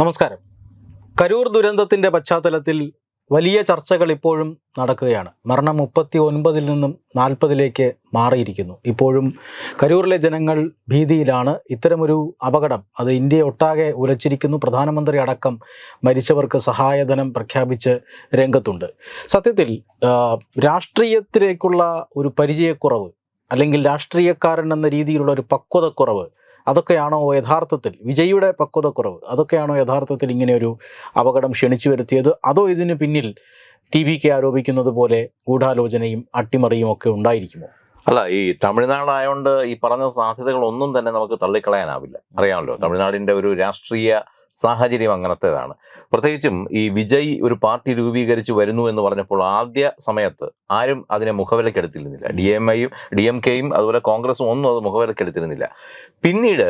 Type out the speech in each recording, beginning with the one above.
നമസ്കാരം. കരൂർ ദുരന്തത്തിന്റെ പശ്ചാത്തലത്തിൽ വലിയ ചർച്ചകൾ ഇപ്പോഴും നടക്കുകയാണ്. മരണം മുപ്പത്തി ഒൻപതിൽ നിന്നും നാൽപ്പതിലേക്ക് മാറിയിരിക്കുന്നു. ഇപ്പോഴും കരൂരിലെ ജനങ്ങൾ ഭീതിയിലാണ്. ഇത്തരമൊരു അപകടം അത് ഇന്ത്യ ഒട്ടാകെ ഉലച്ചിരിക്കുന്നു. പ്രധാനമന്ത്രി അടക്കം മരിച്ചവർക്ക് സഹായധനം പ്രഖ്യാപിച്ച് രംഗത്തുണ്ട്. സത്യത്തിൽ രാഷ്ട്രീയത്തിലേക്കുള്ള ഒരു പരിചയക്കുറവ് അല്ലെങ്കിൽ രാഷ്ട്രീയക്കാരൻ എന്ന രീതിയിലുള്ള ഒരു പക്വതക്കുറവ് അതൊക്കെയാണോ യഥാർത്ഥത്തിൽ വിജയിയുടെ പക്വതക്കുറവ്? അതൊക്കെയാണോ യഥാർത്ഥത്തിൽ ഇങ്ങനെ ഒരു അപകടം ക്ഷണിച്ചു വരുത്തിയത്? അതോ ഇതിന് പിന്നിൽ ടി വിക്ക് ആരോപിക്കുന്നത് പോലെ ഗൂഢാലോചനയും അട്ടിമറിയും ഒക്കെ ഉണ്ടായിരിക്കുമോ? അല്ല ഈ തമിഴ്നാടായതുകൊണ്ട് ഈ പറഞ്ഞ സാധ്യതകളൊന്നും തന്നെ നമുക്ക് തള്ളിക്കളയാനാവില്ല. അറിയാമല്ലോ തമിഴ്നാടിന്റെ ഒരു രാഷ്ട്രീയ സാഹചര്യം അങ്ങനത്തേതാണ്. പ്രത്യേകിച്ചും ഈ വിജയ് ഒരു പാർട്ടി രൂപീകരിച്ച് വരുന്നു എന്ന് പറഞ്ഞപ്പോൾ ആദ്യ സമയത്ത് ആരും അതിനെ മുഖവിലക്കെടുത്തിരുന്നില്ല ഡി എം ഐയും ഡി എം കെയും അതുപോലെ കോൺഗ്രസും ഒന്നും അത് മുഖവിലക്കെടുത്തിരുന്നില്ല പിന്നീട്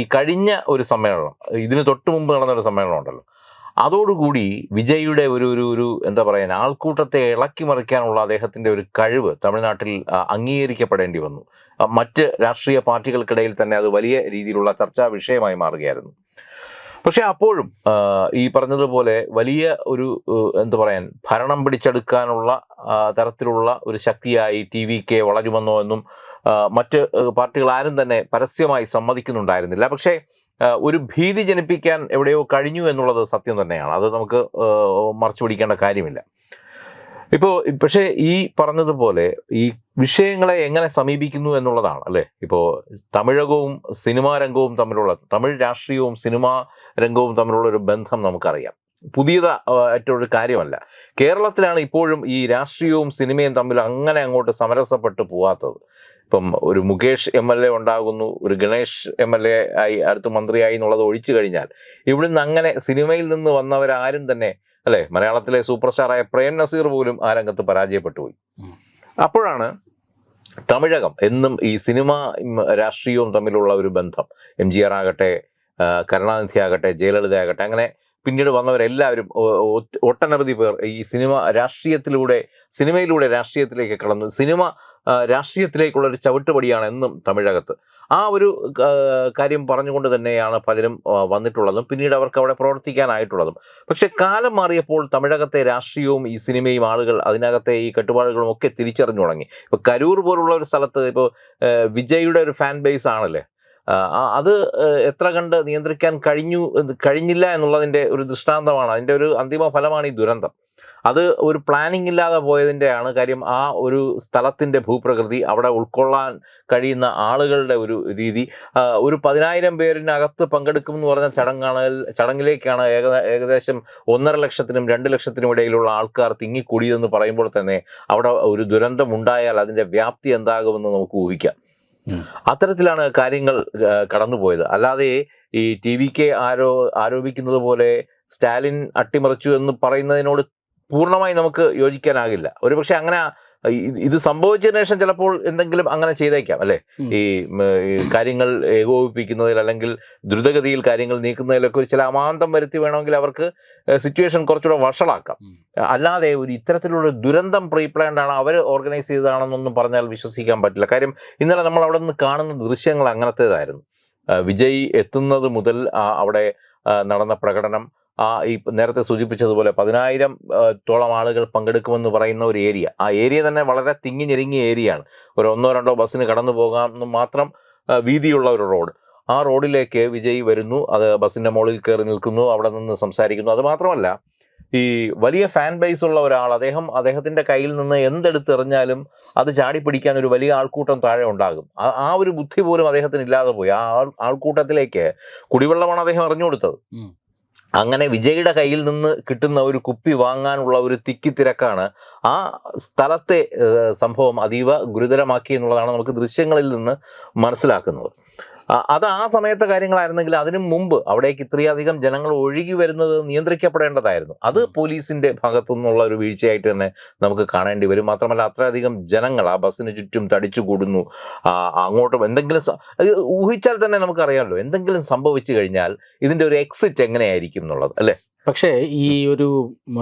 ഈ കഴിഞ്ഞ ഒരു സമ്മേളനം ഇതിന് തൊട്ട് മുമ്പ് നടന്ന ഒരു സമ്മേളനം ഉണ്ടല്ലോ. അതോടുകൂടി വിജയ്യുടെ ഒരു ഒരു ഒരു എന്താ പറയുക ആൾക്കൂട്ടത്തെ ഇളക്കി മറിക്കാനുള്ള അദ്ദേഹത്തിന്റെ ഒരു കഴിവ് തമിഴ്നാട്ടിൽ അംഗീകരിക്കപ്പെടേണ്ടി വന്നു. മറ്റ് രാഷ്ട്രീയ പാർട്ടികൾക്കിടയിൽ തന്നെ അത് വലിയ രീതിയിലുള്ള ചർച്ചാ വിഷയമായി മാറുകയായിരുന്നു. പക്ഷെ അപ്പോഴും ഈ പറഞ്ഞതുപോലെ വലിയ ഒരു എന്താ പറയാൻ ഭരണം പിടിച്ചെടുക്കാനുള്ള തരത്തിലുള്ള ഒരു ശക്തിയായി ടി വി കെ വളരുമെന്നോ എന്നും മറ്റ് പാർട്ടികൾ ആരും തന്നെ പരസ്യമായി സമ്മതിക്കുന്നുണ്ടായിരുന്നില്ല. പക്ഷേ ഒരു ഭീതി ജനിപ്പിക്കാൻ എവിടെയോ കഴിഞ്ഞു എന്നുള്ളത് സത്യം തന്നെയാണ്. അത് നമുക്ക് മറച്ചു പിടിക്കേണ്ട കാര്യമില്ല. ഇപ്പോൾ പക്ഷേ ഈ പറഞ്ഞതുപോലെ ഈ വിഷയങ്ങളെ എങ്ങനെ സമീപിക്കുന്നു എന്നുള്ളതാണ് അല്ലേ? ഇപ്പോൾ തമിഴകവും സിനിമാ രംഗവും തമ്മിലുള്ള തമിഴ് രാഷ്ട്രീയവും സിനിമാ രംഗവും തമ്മിലുള്ള ഒരു ബന്ധം നമുക്കറിയാം. പുതിയത ആയിട്ടൊരു കാര്യമല്ല. കേരളത്തിലാണ് ഇപ്പോഴും ഈ രാഷ്ട്രീയവും സിനിമയും തമ്മിൽ അങ്ങനെ അങ്ങോട്ട് സമരസപ്പെട്ട് പോവാത്തത്. ഇപ്പം ഒരു മുകേഷ് എം എൽ എ ഉണ്ടാകുന്നു ഒരു ഗണേഷ് എം എൽ എ ആയി അടുത്ത മന്ത്രിയായി എന്നുള്ളത് ഒഴിച്ചു കഴിഞ്ഞാൽ ഇവിടുന്ന് അങ്ങനെ സിനിമയിൽ നിന്ന് വന്നവരാരും തന്നെ അല്ലെ മലയാളത്തിലെ സൂപ്പർ സ്റ്റാറായ പ്രേം നസീർ പോലും ആ രംഗത്ത് പരാജയപ്പെട്ടുപോയി അപ്പോഴാണ് തമിഴകം എന്നും ഈ സിനിമ രാഷ്ട്രീയവും തമ്മിലുള്ള ഒരു ബന്ധം. എം ജി ആർ ആകട്ടെ കരുണാനിധി ആകട്ടെ ജയലളിത ആകട്ടെ അങ്ങനെ പിന്നീട് വന്നവരെല്ലാവരും ഒട്ടനവധി പേർ ഈ സിനിമ രാഷ്ട്രീയത്തിലൂടെ സിനിമയിലൂടെ രാഷ്ട്രീയത്തിലേക്ക് കടന്നു. സിനിമ രാഷ്ട്രീയത്തിലേക്കുള്ള ഒരു ചവിട്ടുപടിയാണ് എന്നും തമിഴകത്ത്. ആ ഒരു കാര്യം പറഞ്ഞുകൊണ്ട് തന്നെയാണ് പലരും വന്നിട്ടുള്ളതും പിന്നീട് അവർക്ക് അവിടെ പ്രവർത്തിക്കാനായിട്ടുള്ളതും. പക്ഷെ കാലം മാറിയപ്പോൾ തമിഴകത്തെ രാഷ്ട്രീയവും ഈ സിനിമയും ആളുകൾ അതിനകത്തെ ഈ കെട്ടുപാടുകളും ഒക്കെ തിരിച്ചറിഞ്ഞു തുടങ്ങി. ഇപ്പൊ കരൂർ പോലുള്ള ഒരു സ്ഥലത്ത് ഇപ്പോൾ വിജയുടെ ഒരു ഫാൻ ബേസ് ആണല്ലേ? അത് എത്ര കണ്ട് നിയന്ത്രിക്കാൻ കഴിഞ്ഞു കഴിഞ്ഞില്ല എന്നുള്ളതിന്റെ ഒരു ദൃഷ്ടാന്തമാണ്. അതിന്റെ ഒരു അന്തിമ ഫലമാണ് ഈ ദുരന്തം. അത് ഒരു പ്ലാനിംഗ് ഇല്ലാതെ പോയതിന്റെയാണ് കാര്യം. ആ ഒരു സ്ഥലത്തിന്റെ ഭൂപ്രകൃതി അവിടെ ഉൾക്കൊള്ളാൻ കഴിയുന്ന ആളുകളുടെ ഒരു രീതി. ഒരു പതിനായിരം പേരിനകത്ത് പങ്കെടുക്കും എന്ന് പറഞ്ഞ ചടങ്ങാണ് ചടങ്ങിലേക്കാണ് ഏക ഏകദേശം ഒന്നര ലക്ഷത്തിനും രണ്ട് ലക്ഷത്തിനും ഇടയിലുള്ള ആൾക്കാർ തിങ്ങിക്കൂടിയതെന്ന് പറയുമ്പോൾ തന്നെ അവിടെ ഒരു ദുരന്തം ഉണ്ടായാൽ അതിന്റെ വ്യാപ്തി എന്താകുമെന്ന് നമുക്ക് ഊഹിക്കാം. അത്തരത്തിലാണ് കാര്യങ്ങൾ കടന്നുപോയത്. അല്ലാതെ ഈ ടി വി കെ ആരോ ആരോപിക്കുന്നത് പോലെ സ്റ്റാലിൻ അട്ടിമറിച്ചു എന്ന് പറയുന്നതിനോട് പൂർണമായി നമുക്ക് യോജിക്കാനാകില്ല. ഒരുപക്ഷെ അങ്ങനെ ഇത് സംഭവിച്ച സംഭവിച്ചതിന് ശേഷം ചിലപ്പോൾ എന്തെങ്കിലും അങ്ങനെ ചെയ്തേക്കാം അല്ലെ? ഈ കാര്യങ്ങൾ ഏകോപിപ്പിക്കുന്നതിൽ അല്ലെങ്കിൽ ദ്രുതഗതിയിൽ കാര്യങ്ങൾ നീക്കുന്നതിലൊക്കെ ഒരു ചില അമാന്തം വരുത്തി വേണമെങ്കിൽ അവർക്ക് സിറ്റുവേഷൻ കുറച്ചുകൂടെ വഷളാക്കാം. അല്ലാതെ ഒരു ഇത്തരത്തിലുള്ള ദുരന്തം പ്രീ പ്ലാൻഡ് ആണ് അവർ ഓർഗനൈസ് ചെയ്തതാണെന്നൊന്നും പറഞ്ഞാൽ വിശ്വസിക്കാൻ പറ്റില്ല. കാര്യം ഇന്നലെ നമ്മൾ അവിടെ നിന്ന് കാണുന്ന ദൃശ്യങ്ങൾ അങ്ങനത്തേതായിരുന്നു. വിജയ് എത്തുന്നത് മുതൽ അവിടെ നടന്ന പ്രകടനം ആ ഈ നേരത്തെ സൂചിപ്പിച്ചതുപോലെ പതിനായിരം ആ, തോളം ആളുകൾ പങ്കെടുക്കുമെന്ന് പറയുന്ന ഒരു ഏരിയ. ആ ഏരിയ തന്നെ വളരെ തിങ്ങി ഞെരുങ്ങിയ ഏരിയയാണ്. ഒരു ഒന്നോ രണ്ടോ ബസ്സിന് കടന്നു പോകാമെന്ന് മാത്രം വീതിയുള്ള ഒരു റോഡ്. ആ റോഡിലേക്ക് വിജയ് വരുന്നു. അത് ബസ്സിന്റെ മുകളിൽ കയറി നിൽക്കുന്നു. അവിടെ നിന്ന് സംസാരിക്കുന്നു. അതുമാത്രമല്ല ഈ വലിയ ഫാൻ ബേസ് ഉള്ള ഒരാൾ അദ്ദേഹം അദ്ദേഹത്തിന്റെ കയ്യിൽ നിന്ന് എന്തെടുത്തെറിഞ്ഞാലും അത് ചാടി പിടിക്കാൻ ഒരു വലിയ ആൾക്കൂട്ടം താഴെ ഉണ്ടാകും. ആ- ഒരു ബുദ്ധി പോലും അദ്ദേഹത്തിന് ഇല്ലാതെ പോയി. ആ ആൾ- ആൾക്കൂട്ടത്തിലേക്ക് കുടിവെള്ളമാണ് അദ്ദേഹം എറിഞ്ഞു കൊടുത്തത്. അങ്ങനെ വിജയുടെ കയ്യിൽ നിന്ന് കിട്ടുന്ന ഒരു കുപ്പി വാങ്ങാനുള്ള ഒരു തിക്കിത്തിരക്കാണ് ആ സ്ഥലത്തെ സംഭവം അതീവ ഗുരുതരമാക്കി എന്നുള്ളതാണ് നമുക്ക് ദൃശ്യങ്ങളിൽ നിന്ന് മനസ്സിലാക്കുന്നത്. അത് ആ സമയത്തെ കാര്യങ്ങളായിരുന്നെങ്കിൽ അതിനു മുമ്പ് അവിടേക്ക് ഇത്രയധികം ജനങ്ങൾ ഒഴുകി വരുന്നത് നിയന്ത്രിക്കപ്പെടേണ്ടതായിരുന്നു. അത് പോലീസിന്റെ ഭാഗത്തു നിന്നുള്ള ഒരു വീഴ്ചയായിട്ട് തന്നെ നമുക്ക് കാണേണ്ടി വരും. മാത്രമല്ല അത്രയധികം ജനങ്ങൾ ആ ബസ്സിന് ചുറ്റും തടിച്ചു കൂടുന്നു. അങ്ങോട്ടും എന്തെങ്കിലും ഊഹിച്ചാൽ തന്നെ നമുക്കറിയാമല്ലോ എന്തെങ്കിലും സംഭവിച്ചു കഴിഞ്ഞാൽ ഇതിന്റെ ഒരു എക്സിറ്റ് എങ്ങനെയായിരിക്കും എന്നുള്ളത് അല്ലെ? പക്ഷേ ഈ ഒരു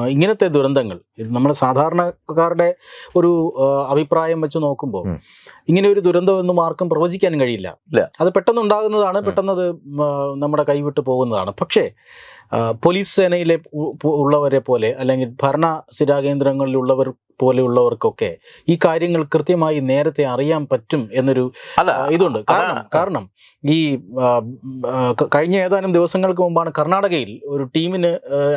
ഇങ്ങനത്തെ ദുരന്തങ്ങൾ ഇത് നമ്മൾ സാധാരണക്കാരുടെ ഒരു അഭിപ്രായം വെച്ച് നോക്കുമ്പോൾ ഇങ്ങനെ ഒരു ദുരന്തം ദുരന്തമൊന്നും ആർക്കും പ്രവചിക്കാൻ കഴിയില്ല. അത് പെട്ടെന്ന് ഉണ്ടാകുന്നതാണ്. പെട്ടെന്ന് അത് നമ്മുടെ കൈവിട്ട് പോകുന്നതാണ് പക്ഷേ പോലീസ് സേനയിലെ ഉള്ളവരെ പോലെ അല്ലെങ്കിൽ ഭരണ സ്ഥിരാകേന്ദ്രങ്ങളിലുള്ളവർ പോലെയുള്ളവർക്കൊക്കെ ഈ കാര്യങ്ങൾ കൃത്യമായി നേരത്തെ അറിയാൻ പറ്റും എന്നൊരു അല്ല ഇതുണ്ട്. കാരണം കാരണം ഈ കഴിഞ്ഞ ഏതാനും ദിവസങ്ങൾക്ക് മുമ്പാണ് കർണാടകയിൽ ഒരു ടീമിന്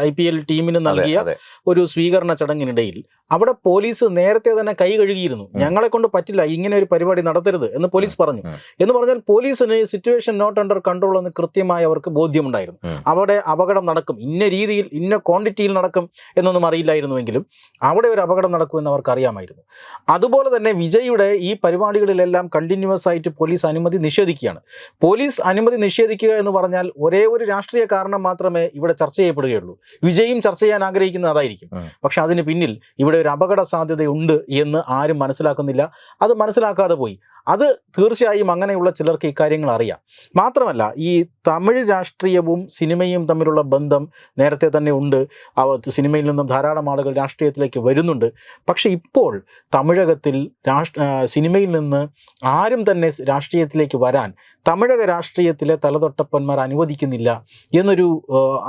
ഐ പി എൽ ടീമിന് നൽകിയ ഒരു സ്വീകരണ ചടങ്ങിനിടയിൽ അവിടെ പോലീസ് നേരത്തെ തന്നെ കൈ കഴുകിയിരുന്നു. ഞങ്ങളെ കൊണ്ട് പറ്റില്ല ഇങ്ങനെ ഒരു പരിപാടി നടത്തരുത് എന്ന് പോലീസ് പറഞ്ഞു. എന്ന് പറഞ്ഞാൽ പോലീസിന് സിറ്റുവേഷൻ നോട്ട് അണ്ടർ കൺട്രോൾ എന്ന് കൃത്യമായി അവർക്ക് ബോധ്യമുണ്ടായിരുന്നു. അവിടെ അപകടം നടക്കും. ഇന്ന രീതിയിൽ ഇന്ന ക്വാണ്ടിറ്റിയിൽ നടക്കും എന്നൊന്നും അറിയില്ലായിരുന്നുവെങ്കിലും അവിടെ ഒരു അപകടം നടക്കും എന്ന് അവർക്ക് അറിയാമായിരുന്നു അതുപോലെ തന്നെ വിജയുടെ ഈ പരിപാടികളിലെല്ലാം കണ്ടിന്യൂസ് ആയിട്ട് പോലീസ് അനുമതി നിഷേധിക്കുകയാണ്. പോലീസ് അനുമതി നിഷേധിക്കുക എന്ന് പറഞ്ഞാൽ ഒരേ ഒരു രാഷ്ട്രീയ കാരണം മാത്രമേ ഇവിടെ ചർച്ച ചെയ്യപ്പെടുകയുള്ളൂ. വിജയും ചർച്ച ചെയ്യാൻ ആഗ്രഹിക്കുന്നത് അതായിരിക്കും. പക്ഷെ അതിന് പിന്നിൽ ഇവിടെ ഒരു അപകട സാധ്യതയുണ്ട് എന്ന് ആരും മനസ്സിലാക്കുന്നില്ല. അത് മനസ്സിലാക്കാതെ പോയി. അത് തീർച്ചയായും അങ്ങനെയുള്ള ചിലർക്ക് ഇക്കാര്യങ്ങൾ അറിയാം. മാത്രമല്ല ഈ തമിഴ് രാഷ്ട്രീയവും സിനിമയും തമ്മിലുള്ള ബന്ധം നേരത്തെ തന്നെ ഉണ്ട്. സിനിമയിൽ നിന്നും ധാരാളം ആളുകൾ രാഷ്ട്രീയത്തിലേക്ക് വരുന്നുണ്ട്. പക്ഷേ ഇപ്പോൾ തമിഴകത്തിൽ രാഷ്ട്ര സിനിമയിൽ നിന്ന് ആരും തന്നെ രാഷ്ട്രീയത്തിലേക്ക് വരാൻ തമിഴക രാഷ്ട്രീയത്തിലെ തലതൊട്ടപ്പന്മാർ അനുവദിക്കുന്നില്ല എന്നൊരു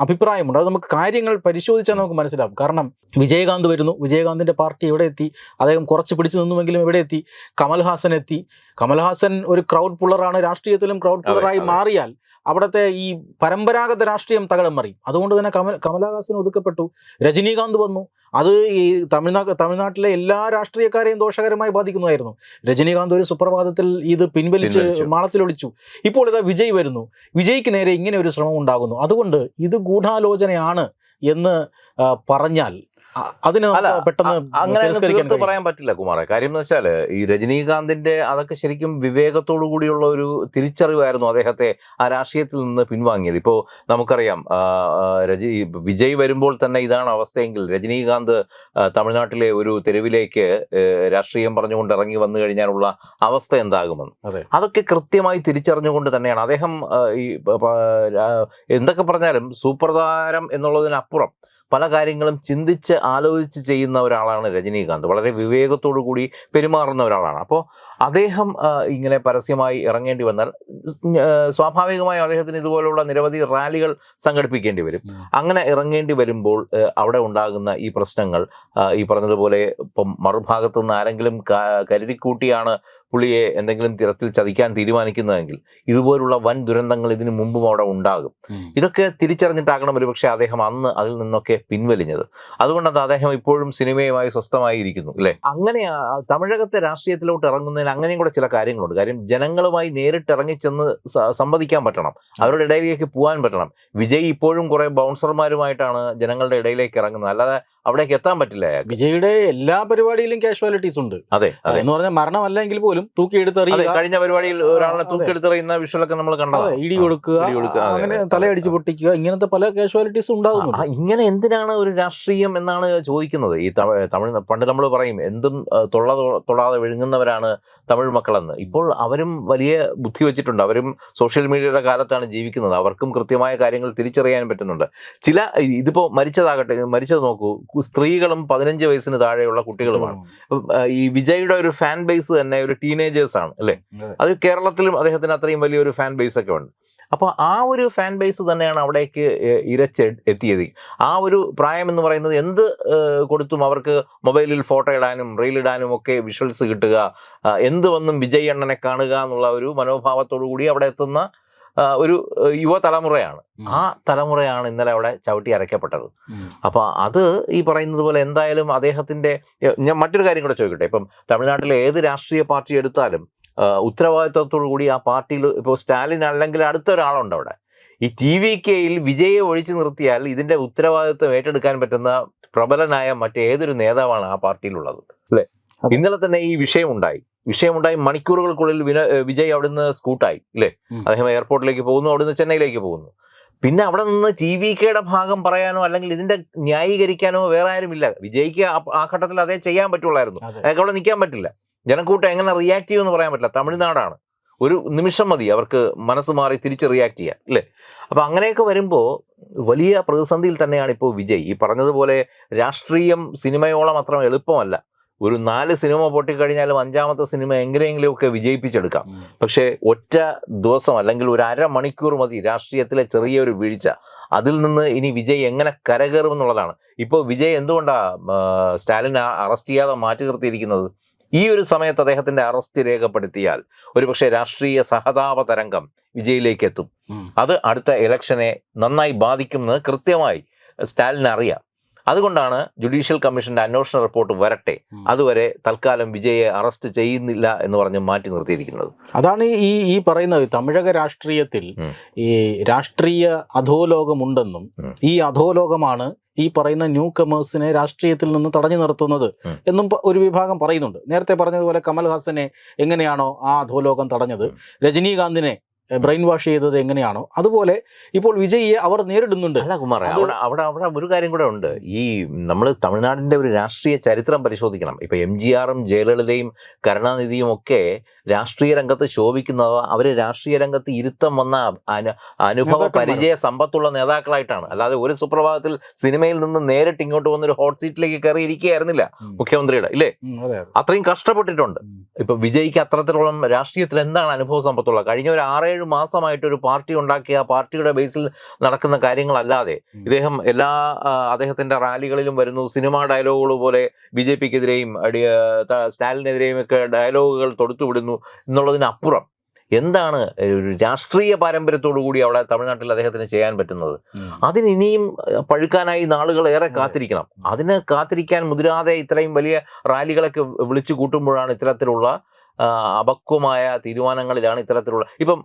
അഭിപ്രായമുണ്ട്. അത് നമുക്ക് കാര്യങ്ങൾ പരിശോധിച്ചാൽ നമുക്ക് മനസ്സിലാവും. കാരണം വിജയകാന്ത് വരുന്നു. വിജയകാന്തിന്റെ പാർട്ടി എവിടെ എത്തി? അദ്ദേഹം കുറച്ച് പിടിച്ചു നിന്നുവെങ്കിലും എവിടെ എത്തി? കമൽഹാസൻ എത്തി. കമൽഹാസൻ ഒരു ക്രൗഡ് പുള്ളറാണ് രാഷ്ട്രീയത്തിലും ക്രൗഡ് പുള്ളറായി മാറിയാൽ അവിടുത്തെ ഈ പരമ്പരാഗത രാഷ്ട്രീയം തകടം മറിയും. അതുകൊണ്ട് തന്നെ കമൽ കമലഹാസൻ ഒതുക്കപ്പെട്ടു. രജനീകാന്ത് വന്നു. അത് ഈ തമിഴ്നാട് തമിഴ്നാട്ടിലെ എല്ലാ രാഷ്ട്രീയക്കാരെയും ദോഷകരമായി ബാധിക്കുന്നതായിരുന്നു രജനീകാന്ത് ഒരു സുപ്രഭാതത്തിൽ ഇത് പിൻവലിച്ച്. മാളത്തിലൊളിച്ചു ഇപ്പോൾ ഇതാ വിജയ് വരുന്നു. വിജയ്ക്ക് നേരെ ഇങ്ങനെ ഒരു ശ്രമം ഉണ്ടാകുന്നു. അതുകൊണ്ട് ഇത് ഗൂഢാലോചനയാണ് എന്ന് പറഞ്ഞാൽ അതിന് പെട്ടെന്ന് അങ്ങനെ. പറയാൻ പറ്റില്ല കുമാറെ. കാര്യം എന്ന് വെച്ചാൽ ഈ രജനീകാന്തിന്റെ അതൊക്കെ ശരിക്കും വിവേകത്തോടു കൂടിയുള്ള ഒരു തിരിച്ചറിവായിരുന്നു അദ്ദേഹത്തെ ആ രാഷ്ട്രീയത്തിൽ നിന്ന് പിൻവാങ്ങിയത്. ഇപ്പോ നമുക്കറിയാം രജി വിജയ് വരുമ്പോൾ തന്നെ ഇതാണ് അവസ്ഥയെങ്കിൽ രജനീകാന്ത് തമിഴ്നാട്ടിലെ ഒരു തെരുവിലേക്ക് രാഷ്ട്രീയം പറഞ്ഞുകൊണ്ട് ഇറങ്ങി വന്നു കഴിഞ്ഞാലുള്ള അവസ്ഥ എന്താകുമെന്ന്. അതൊക്കെ കൃത്യമായി തിരിച്ചറിഞ്ഞുകൊണ്ട് തന്നെയാണ്. അദ്ദേഹം ഈ എന്തൊക്കെ പറഞ്ഞാലും സൂപ്പർ താരം എന്നുള്ളതിനപ്പുറം പല കാര്യങ്ങളും ചിന്തിച്ച് ആലോചിച്ച് ചെയ്യുന്ന ഒരാളാണ് രജനീകാന്ത്. വളരെ വിവേകത്തോടു കൂടി പെരുമാറുന്ന ഒരാളാണ്. അപ്പോൾ അദ്ദേഹം ഇങ്ങനെ പരസ്യമായി ഇറങ്ങേണ്ടി വന്നാൽ സ്വാഭാവികമായും അദ്ദേഹത്തിന് ഇതുപോലുള്ള നിരവധി റാലികൾ സംഘടിപ്പിക്കേണ്ടി വരും. അങ്ങനെ ഇറങ്ങേണ്ടി വരുമ്പോൾ അവിടെ ഉണ്ടാകുന്ന ഈ പ്രശ്നങ്ങൾ ഈ പറഞ്ഞതുപോലെ ഇപ്പം മറുഭാഗത്തു നിന്ന് ആരെങ്കിലും കരുതിക്കൂട്ടിയാണ് പുള്ളിയെ എന്തെങ്കിലും തിരത്തിൽ ചതിക്കാൻ തീരുമാനിക്കുന്നതെങ്കിൽ ഇതുപോലുള്ള വൻ ദുരന്തങ്ങൾ ഇതിനു മുമ്പും അവിടെ ഉണ്ടാകും. ഇതൊക്കെ തിരിച്ചറിഞ്ഞിട്ടാകണം ഒരുപക്ഷെ അദ്ദേഹം അന്ന് അതിൽ നിന്നൊക്കെ പിൻവലിഞ്ഞത്. അതുകൊണ്ടത് അദ്ദേഹം ഇപ്പോഴും സിനിമയുമായി സ്വസ്ഥമായിരിക്കുന്നു അല്ലേ? അങ്ങനെ തമിഴകത്തെ രാഷ്ട്രീയത്തിലോട്ട് ഇറങ്ങുന്നതിന് അങ്ങനെയും കൂടെ ചില കാര്യങ്ങളുണ്ട്. കാര്യം ജനങ്ങളുമായി നേരിട്ട് ഇറങ്ങിച്ചെന്ന് ചെന്ന് സംവദിക്കാൻ പറ്റണം. അവരുടെ ഇടയിലേക്ക് പോകാൻ പറ്റണം. വിജയ് ഇപ്പോഴും കുറെ ബൗൺസർമാരുമായിട്ടാണ് ജനങ്ങളുടെ ഇടയിലേക്ക് ഇറങ്ങുന്നത്. അല്ലാതെ അവിടേക്ക് എത്താൻ പറ്റില്ല വിജയുടെ എല്ലാ പരിപാടിയിലും കാഷ്വാലിറ്റീസ് ഉണ്ട്. അതെ അതെ. എന്ന് പറഞ്ഞാൽ മരണമല്ലെങ്കിൽ പോലും തൂക്കിയെടുത്തെറിയുക. അതെ കഴിഞ്ഞ പരിപാടിയിൽ ഒരാളെ അതെ. തൂക്കെടുത്തെറിയുന്ന വിഷ്വലൊക്കെ നമ്മൾ കണ്ടത്. ഇടി കൊടുക്കുക അങ്ങനെ തലയടിച്ച് പൊട്ടിക്കുക ഇങ്ങനത്തെ പല കാഷ്വാലിറ്റീസ് ഉണ്ടാകുന്നു ഇങ്ങനെ എന്തിനാണ് ഒരു രാഷ്ട്രീയം എന്നാണ് ചോദിക്കുന്നത്? ഈ തമിഴ് പണ്ട് നമ്മൾ പറയും എന്തും തൊള്ള തൊടാതെ വിഴുങ്ങുന്നവരാണ് തമിഴ് മക്കളെന്ന്. ഇപ്പോൾ അവരും വലിയ ബുദ്ധി വെച്ചിട്ടുണ്ട്. അവരും സോഷ്യൽ മീഡിയയുടെ കാലത്താണ് ജീവിക്കുന്നത്. അവർക്കും കൃത്യമായ കാര്യങ്ങൾ തിരിച്ചറിയാൻ പറ്റുന്നുണ്ട്. ചില ഇതിപ്പോൾ മരിച്ചതാകട്ടെ മരിച്ചത് നോക്കൂ. സ്ത്രീകളും പതിനഞ്ച് വയസ്സിന് താഴെയുള്ള കുട്ടികളുമാണ്. ഈ വിജയുടെ ഒരു ഫാൻ ബേസ് തന്നെ ഒരു ടീനേജേഴ്സ് ആണ് അല്ലേ? അത്. കേരളത്തിലും അദ്ദേഹത്തിന് അത്രയും വലിയൊരു ഫാൻ ബേസ് ഒക്കെ ഉണ്ട്. അപ്പോൾ ആ ഒരു ഫാൻ ബേസ് തന്നെയാണ് അവിടേക്ക് ഇരച്ച് എത്തിയത്. ആ ഒരു പ്രായം എന്ന് പറയുന്നത് എന്ത് കൊടുത്തും അവർക്ക് മൊബൈലിൽ ഫോട്ടോ ഇടാനും റീൽ ഇടാനും ഒക്കെ വിഷ്വൽസ് കിട്ടുക എന്ത് വന്നും വിജയ് അണ്ണനെ കാണുക എന്നുള്ള ഒരു മനോഭാവത്തോടു കൂടി അവിടെ എത്തുന്ന ഒരു യുവ യുവതലമുറയാണ്. ആ തലമുറയാണ് ഇന്നലെ അവിടെ ചവിട്ടി അരയ്ക്കപ്പെട്ടത്. അപ്പൊ അത് ഈ പറയുന്നത് പോലെ എന്തായാലും അദ്ദേഹത്തിന്റെ ഞാൻ മറ്റൊരു കാര്യം കൂടെ ചോദിക്കട്ടെ. ഇപ്പം തമിഴ്നാട്ടിലെ ഏത് രാഷ്ട്രീയ പാർട്ടി എടുത്താലും ഉത്തരവാദിത്വത്തോടു കൂടി ആ പാർട്ടിയിൽ ഇപ്പോൾ സ്റ്റാലിൻ അല്ലെങ്കിൽ അടുത്ത ഒരാളുണ്ട് അവിടെ. ഈ ടി വി കെയിൽ വിജയെ ഒഴിച്ചു നിർത്തിയാൽ ഇതിന്റെ ഉത്തരവാദിത്വം ഏറ്റെടുക്കാൻ പറ്റുന്ന പ്രബലനായ മറ്റേതൊരു നേതാവാണ് ആ പാർട്ടിയിലുള്ളത്. അല്ലേ. ഇന്നലെ തന്നെ ഈ വിഷയമുണ്ടായി. വിഷയമുണ്ടായി മണിക്കൂറുകൾക്കുള്ളിൽ വിന വിജയ് അവിടുന്ന് സ്കൂട്ടായി അല്ലേ. അദ്ദേഹം എയർപോർട്ടിലേക്ക് പോകുന്നു അവിടുന്ന് ചെന്നൈയിലേക്ക് പോകുന്നു. പിന്നെ അവിടെ നിന്ന് ടി വി കെയുടെ ഭാഗം പറയാനോ അല്ലെങ്കിൽ ഇതിന്റെ ന്യായീകരിക്കാനോ വേറെ ആരുമില്ല. വിജയ്ക്ക് ആ- ഘട്ടത്തിൽ അതേ ചെയ്യാൻ പറ്റുള്ളായിരുന്നു. അയാൾക്ക് അവിടെ നിൽക്കാൻ പറ്റില്ല. ജനക്കൂട്ടം എങ്ങനെ റിയാക്ട് ചെയ്യുമെന്ന് പറയാൻ പറ്റില്ല. തമിഴ്നാടാണ്. ഒരു നിമിഷം മതി അവർക്ക് മനസ്സ് മാറി തിരിച്ച് റിയാക്ട് ചെയ്യാൻ അല്ലേ? അപ്പോൾ അങ്ങനെയൊക്കെ വരുമ്പോൾ വലിയ പ്രതിസന്ധിയിൽ തന്നെയാണ് ഇപ്പോൾ വിജയ്. ഈ പറഞ്ഞതുപോലെ രാഷ്ട്രീയം സിനിമയോളം അത്ര എളുപ്പമല്ല. ഒരു നാല് സിനിമ പൊട്ടിക്കഴിഞ്ഞാലും അഞ്ചാമത്തെ സിനിമ എങ്ങനെയെങ്കിലുമൊക്കെ വിജയിപ്പിച്ചെടുക്കാം. പക്ഷേ ഒറ്റ ദിവസം അല്ലെങ്കിൽ ഒരു അര മണിക്കൂർ മതി രാഷ്ട്രീയത്തിലെ ചെറിയൊരു വീഴ്ച. അതിൽ നിന്ന് ഇനി വിജയ് എങ്ങനെ കരകയറും എന്നുള്ളതാണ്. ഇപ്പോൾ വിജയ് എന്തുകൊണ്ടാണ് സ്റ്റാലിൻ അറസ്റ്റ് ചെയ്യാതെ മാറ്റി നിർത്തിയിരിക്കുന്നത്? ഈ ഒരു സമയത്ത് അദ്ദേഹത്തിന്റെ അറസ്റ്റ് രേഖപ്പെടുത്തിയാൽ ഒരുപക്ഷെ രാഷ്ട്രീയ സഹതാപ തരംഗം വിജയിലേക്ക് എത്തും അത് അടുത്ത ഇലക്ഷനെ നന്നായി ബാധിക്കുമെന്ന് കൃത്യമായി സ്റ്റാലിൻ അറിയാം അതുകൊണ്ടാണ് ജുഡീഷ്യൽ കമ്മീഷന്റെ അന്വേഷണ റിപ്പോർട്ട് വരട്ടെ. അതുവരെ തൽക്കാലം വിജയെ അറസ്റ്റ് ചെയ്യുന്നില്ല എന്ന് പറഞ്ഞ് മാറ്റി നിർത്തിയിരിക്കുന്നത്. അതാണ് ഈ ഈ പറയുന്നത് തമിഴക രാഷ്ട്രീയത്തിൽ ഈ രാഷ്ട്രീയ അധോലോകമുണ്ടെന്നും. ഈ അധോലോകമാണ് ഈ പറയുന്ന ന്യൂ കമേഴ്സിനെ രാഷ്ട്രീയത്തിൽ നിന്ന് തടഞ്ഞു നിർത്തുന്നത് എന്നും ഒരു വിഭാഗം പറയുന്നുണ്ട്. നേരത്തെ പറഞ്ഞതുപോലെ കമൽഹാസനെ എങ്ങനെയാണോ ആ അധോലോകം തടഞ്ഞത്. രജനീകാന്തിനെ ബ്രെയിൻ വാഷ് ചെയ്തത് എങ്ങനെയാണോ. അതുപോലെ ഇപ്പോൾ വിജയിയെ അവർ നേരിടുന്നുണ്ട്. അല്ല കുമാറെ അവിടെ അവിടെ അവിടെ ഒരു കാര്യം കൂടെ ഉണ്ട്. ഈ നമ്മൾ തമിഴ്നാടിന്റെ ഒരു രാഷ്ട്രീയ ചരിത്രം പരിശോധിക്കണം. ഇപ്പൊ എം ജി ആറും ജയലളിതയും കരുണാനിധിയും ഒക്കെ രാഷ്ട്രീയ രംഗത്ത് ശോഭിക്കുന്നത് അവർ രാഷ്ട്രീയ രംഗത്ത് ഇരുത്തം വന്ന അനു- അനുഭവ പരിചയ സമ്പത്തുള്ള നേതാക്കളായിട്ടാണ്. അല്ലാതെ ഒരു സുപ്രഭാതത്തിൽ സിനിമയിൽ നിന്ന് നേരിട്ട് ഇങ്ങോട്ട് വന്ന ഒരു ഹോട്ട് സീറ്റിലേക്ക് കയറി ഇരിക്കുകയായിരുന്നില്ല. മുഖ്യമന്ത്രിയുടെ ഇല്ലേ? അത്രയും കഷ്ടപ്പെട്ടിട്ടുണ്ട്. ഇപ്പൊ വിജയ്ക്ക് അത്രത്തോളം രാഷ്ട്രീയത്തിൽ എന്താണ് അനുഭവ സമ്പത്തുള്ള കഴിഞ്ഞ ഒരു ആറേഴ് മാസമായിട്ട് ഒരു പാർട്ടി ഉണ്ടാക്കിയ ആ പാർട്ടിയുടെ ബേസിൽ നടക്കുന്ന കാര്യങ്ങളല്ലാതെ. ഇദ്ദേഹം എല്ലാ അദ്ദേഹത്തിന്റെ റാലികളിലും വരുന്നു സിനിമാ ഡയലോഗുകൾ പോലെ ബി ജെ പിക്കെതിരെയും സ്റ്റാലിനെതിരെയും ഒക്കെ ഡയലോഗുകൾ തൊടുത്തുവിടുന്നു എന്നുള്ളതിനപ്പുറം എന്താണ് ഒരു രാഷ്ട്രീയ പാരമ്പര്യത്തോടു കൂടി അവിടെ തമിഴ്നാട്ടിൽ അദ്ദേഹത്തിന് ചെയ്യാൻ പറ്റുന്നത്. അതിന് ഇനിയും പഴുക്കാനായി നാളുകൾ ഏറെ കാത്തിരിക്കണം അതിന് കാത്തിരിക്കാൻ മുതിരാതെ ഇത്രയും വലിയ റാലികളൊക്കെ വിളിച്ചു കൂട്ടുമ്പോഴാണ് ഇത്തരത്തിലുള്ള അപക്വമായ തീരുമാനങ്ങളിലാണ് ഇത്തരത്തിലുള്ള ഇപ്പം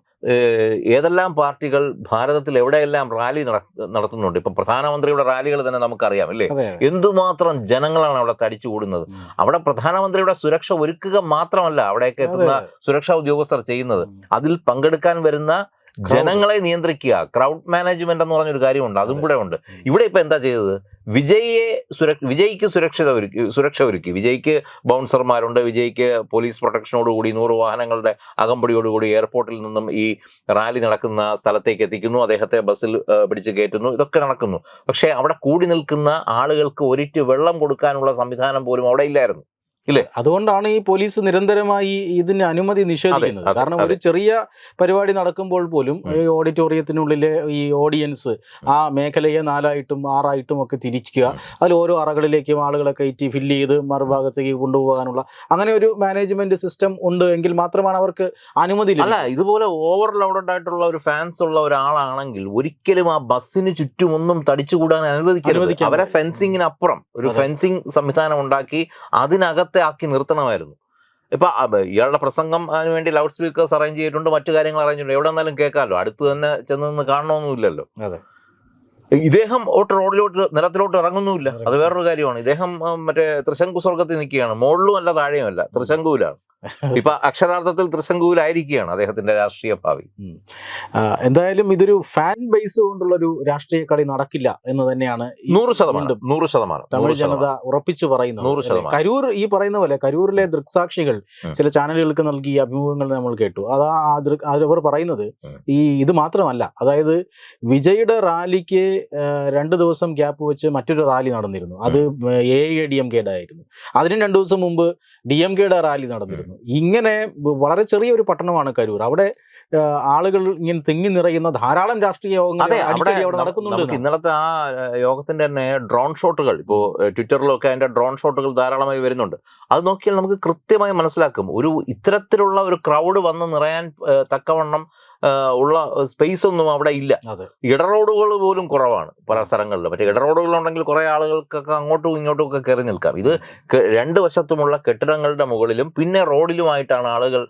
ഏതെല്ലാം പാർട്ടികൾ ഭാരതത്തിൽ എവിടെയെല്ലാം റാലി നട- നടത്തുന്നുണ്ട്? ഇപ്പം പ്രധാനമന്ത്രിയുടെ റാലികൾ തന്നെ നമുക്കറിയാം അല്ലേ? എന്തുമാത്രം ജനങ്ങളാണ് അവിടെ തടിച്ചു കൂടുന്നത്? അവിടെ പ്രധാനമന്ത്രിയുടെ സുരക്ഷ ഒരുക്കുക മാത്രമല്ല അവിടേക്ക് എത്തുന്ന സുരക്ഷാ ഉദ്യോഗസ്ഥർ ചെയ്യുന്നത്. അതിൽ പങ്കെടുക്കാൻ വരുന്ന ജനങ്ങളെ നിയന്ത്രിക്കുക. ക്രൗഡ് മാനേജ്മെന്റ് എന്ന് പറഞ്ഞൊരു കാര്യമുണ്ട്. അതും. കൂടെ ഉണ്ട്. ഇവിടെ ഇപ്പൊ എന്താ ചെയ്തത്? വിജയിയെ സുര വിജയ്ക്ക് സുരക്ഷിത ഒരുക്കി സുരക്ഷ ഒരുക്കി. വിജയ്ക്ക് ബൗൺസർമാരുണ്ട് വിജയ്ക്ക് പോലീസ് പ്രൊട്ടക്ഷനോടുകൂടി നൂറ് വാഹനങ്ങളുടെ അകമ്പടിയോടുകൂടി എയർപോർട്ടിൽ നിന്നും ഈ റാലി നടക്കുന്ന സ്ഥലത്തേക്ക് എത്തിക്കുന്നു. അദ്ദേഹത്തെ ബസ്സിൽ പിടിച്ച് കയറ്റുന്നു. ഇതൊക്കെ നടക്കുന്നു. പക്ഷേ അവിടെ കൂടി നിൽക്കുന്ന ആളുകൾക്ക് ഒരിറ്റ് വെള്ളം കൊടുക്കാനുള്ള സംവിധാനം പോലും അവിടെ ഇല്ലായിരുന്നു. അതുകൊണ്ടാണ് ഈ പോലീസ് നിരന്തരമായി ഇതിന് അനുമതി നിഷേധിക്കുന്നത്. കാരണം ഒരു ചെറിയ പരിപാടി നടക്കുമ്പോൾ പോലും ഈ ഓഡിറ്റോറിയത്തിനുള്ളിലെ ഈ ഓഡിയൻസ് ആ മേഖലയെ നാലായിട്ടും ആറായിട്ടും ഒക്കെ തിരിക്കുക അതിൽ ഓരോ അറകളിലേക്കും ആളുകളെ കയറ്റി ഫില്ല് ചെയ്ത് മറുഭാഗത്തേക്ക് കൊണ്ടുപോകാനുള്ള അങ്ങനെ ഒരു മാനേജ്മെന്റ് സിസ്റ്റം ഉണ്ട് എങ്കിൽ മാത്രമാണ് അവർക്ക് അനുമതി അല്ല ഇതുപോലെ ഓവർ ലൗഡഡ് ആയിട്ടുള്ള ഒരു ഫാൻസ് ഉള്ള ഒരാളാണെങ്കിൽ ഒരിക്കലും ആ ബസ്സിന് ചുറ്റുമൊന്നും തടിച്ചുകൂടാൻ അനുവദിക്കരുത്. അനുവദിക്കാൻ അവരെ ഫെൻസിങ്ങിനപ്പുറം ഒരു. ഫെൻസിങ് സംവിധാനം ഉണ്ടാക്കി അതിനകത്തെ ആക്കി നിർത്തണമായിരുന്നു. ഇപ്പൊ ഇയാളുടെ പ്രസംഗം അതിന് വേണ്ടി ലൗഡ് സ്പീക്കേഴ്സ് അറേഞ്ച് ചെയ്തിട്ടുണ്ട് മറ്റു കാര്യങ്ങൾ അറേഞ്ച് ചെയ്തിട്ടുണ്ട്. എവിടെ നിന്നാലും കേൾക്കാമല്ലോ അടുത്ത് തന്നെ ചെന്ന് നിന്ന് കാണണമെന്നില്ലല്ലോ അതെ. ഇദ്ദേഹം ഓട്ട് റോഡിലോട്ട് നിലത്തിലോട്ട് ഇറങ്ങുന്നുമില്ല. അത് വേറൊരു കാര്യമാണ്. ഇദ്ദേഹം മറ്റേ തൃശങ്കു സ്വർഗത്തിൽ നിൽക്കുകയാണ്. മുകളിലും അല്ല താഴെയുമല്ല ത്രിശങ്കുവിലാണ് ഇപ്പൊ അക്ഷരാർത്ഥത്തിൽ ത്രിശങ്കുവിലായിരിക്കുകയാണ് അദ്ദേഹത്തിന്റെ രാഷ്ട്രീയ ഭാവി. എന്തായാലും ഇതൊരു ഫാൻ ബേസ് കൊണ്ടുള്ള ഒരു രാഷ്ട്രീയ കളി നടക്കില്ല എന്ന് തന്നെയാണ് നൂറ് ശതമാനം നൂറ് ശതമാനം തമിഴ് ജനത ഉറപ്പിച്ചു പറയുന്നത്. നൂറ്? ശതമാനം. കരൂർ ഈ പറയുന്ന പോലെ കരൂരിലെ ദൃക്സാക്ഷികൾ ചില ചാനലുകൾക്ക് നൽകിയ അഭിമുഖങ്ങൾ നമ്മൾ കേട്ടു. അതാ അവർ പറയുന്നത് ഈ ഇത് മാത്രമല്ല അതായത് വിജയുടെ റാലിക്ക് രണ്ട് ദിവസം ഗ്യാപ്പ് വെച്ച് മറ്റൊരു റാലി നടന്നിരുന്നു. അത് എ എ ഡി എം കെയുടെ ആയിരുന്നു. അതിനും രണ്ടു ദിവസം മുമ്പ് ഡി എം കെയുടെ റാലി നടന്നിരുന്നു. ഇങ്ങനെ വളരെ ചെറിയൊരു പട്ടണമാണ് കരൂർ. അവിടെ ആളുകൾ ഇങ്ങനെ തിങ്ങി നിറയുന്ന ധാരാളം രാഷ്ട്രീയ യോഗങ്ങൾ നടക്കുന്നുണ്ട് ഇന്നലത്തെ ആ യോഗത്തിന്റെ തന്നെ ഡ്രോൺ ഷോട്ടുകൾ ഇപ്പോൾ ട്വിറ്ററിലൊക്കെ അതിന്റെ ഡ്രോൺ ഷോട്ടുകൾ ധാരാളമായി വരുന്നുണ്ട്. അത് നോക്കിയാൽ നമുക്ക് കൃത്യമായി മനസ്സിലാക്കും. ഒരു ഇത്തരത്തിലുള്ള ഒരു ക്രൗഡ് വന്ന് നിറയാൻ തക്കവണ്ണം ഉള്ള സ്പേസ് ഒന്നും അവിടെ ഇല്ല. ഇടറോഡുകൾ പോലും കുറവാണ് പല സ്ഥലങ്ങളിൽ മറ്റേ ഇടറോഡുകൾ ഉണ്ടെങ്കിൽ കുറെ ആളുകൾക്കൊക്കെ അങ്ങോട്ടും ഇങ്ങോട്ടും ഒക്കെ കയറി നിൽക്കാം. ഇത് രണ്ട് വശത്തുമുള്ള കെട്ടിടങ്ങളുടെ മുകളിലും പിന്നെ റോഡിലുമായിട്ടാണ് ആളുകൾ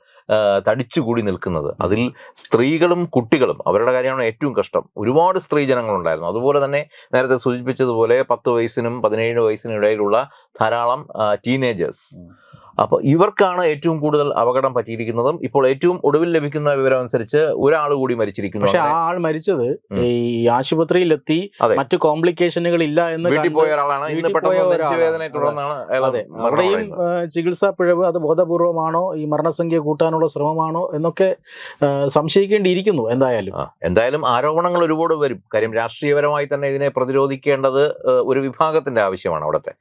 തടിച്ചുകൂടി നിൽക്കുന്നത്. അതിൽ സ്ത്രീകളും കുട്ടികളും അവരുടെ കാര്യമാണ് ഏറ്റവും കഷ്ടം. ഒരുപാട് സ്ത്രീ ജനങ്ങളുണ്ടായിരുന്നു. അതുപോലെ തന്നെ നേരത്തെ സൂചിപ്പിച്ചതുപോലെ പത്ത് വയസ്സിനും പതിനേഴ് വയസ്സിനും ഇടയിലുള്ള ധാരാളം ടീനേജേഴ്സ്. അപ്പോൾ ഇവർക്കാണ് ഏറ്റവും കൂടുതൽ അപകടം പറ്റിയിരിക്കുന്നതും ഇപ്പോൾ ഏറ്റവും ഒടുവിൽ ലഭിക്കുന്ന വിവരം അനുസരിച്ച് ഒരാൾ കൂടി മരിച്ചിരിക്കുന്നു. പക്ഷെ ആ ആൾ മരിച്ചത് ഈ ആശുപത്രിയിലെത്തി എത്തി മറ്റു കോംപ്ലിക്കേഷനുകൾ ഇല്ല എന്ന് വീട്ടിൽ പോയ ഒരാളാണ്. ഇന്ന് പെട്ടെന്ന് തുടർന്നാണ് അതെ. അവിടെയും ചികിത്സാ പിഴവ് അത് ബോധപൂർവമാണോ? ഈ മരണസംഖ്യ കൂട്ടാനുള്ള ശ്രമമാണോ? എന്നൊക്കെ സംശയിക്കേണ്ടിയിരിക്കുന്നു എന്തായാലും. എന്തായാലും ആരോപണങ്ങൾ ഒരുപാട് വരും. കാര്യം രാഷ്ട്രീയപരമായി തന്നെ ഇതിനെ പ്രതിരോധിക്കേണ്ടത് ഒരു വിഭാഗത്തിന്റെ ആവശ്യമാണ് അവിടുത്തെ.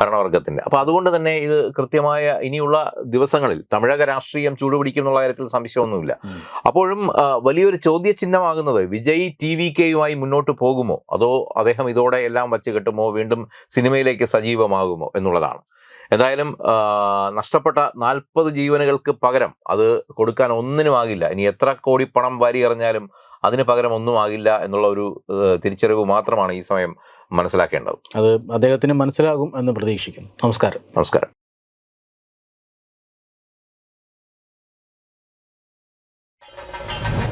ഭരണവർഗത്തിന്റെ. അപ്പൊ അതുകൊണ്ട് തന്നെ ഇത് കൃത്യമായ ഇനിയുള്ള ദിവസങ്ങളിൽ തമിഴക രാഷ്ട്രീയം ചൂടുപിടിക്കും എന്നുള്ള കാര്യത്തിൽ സംശയമൊന്നുമില്ല. അപ്പോഴും വലിയൊരു ചോദ്യചിഹ്നമാകുന്നത് വിജയ് ടി വി കെയുമായി മുന്നോട്ട് പോകുമോ? അതോ അദ്ദേഹം ഇതോടെ എല്ലാം വച്ച് കെട്ടുമോ? വീണ്ടും സിനിമയിലേക്ക് സജീവമാകുമോ എന്നുള്ളതാണ്. എന്തായാലും നഷ്ടപ്പെട്ട നാൽപ്പത് ജീവനുകൾക്ക് പകരം അത് കൊടുക്കാൻ ഒന്നിനും ആകില്ല. ഇനി എത്ര കോടി പണം വാരി എറിഞ്ഞാലും അതിന് പകരം ഒന്നും ആകില്ല എന്നുള്ള ഒരു തിരിച്ചറിവ് മാത്രമാണ് ഈ സമയം മനസ്സിലാക്കേണ്ടത്. അത് അദ്ദേഹത്തിന് മനസ്സിലാകും എന്ന് പ്രതീക്ഷിക്കുന്നു. നമസ്കാരം. നമസ്കാരം.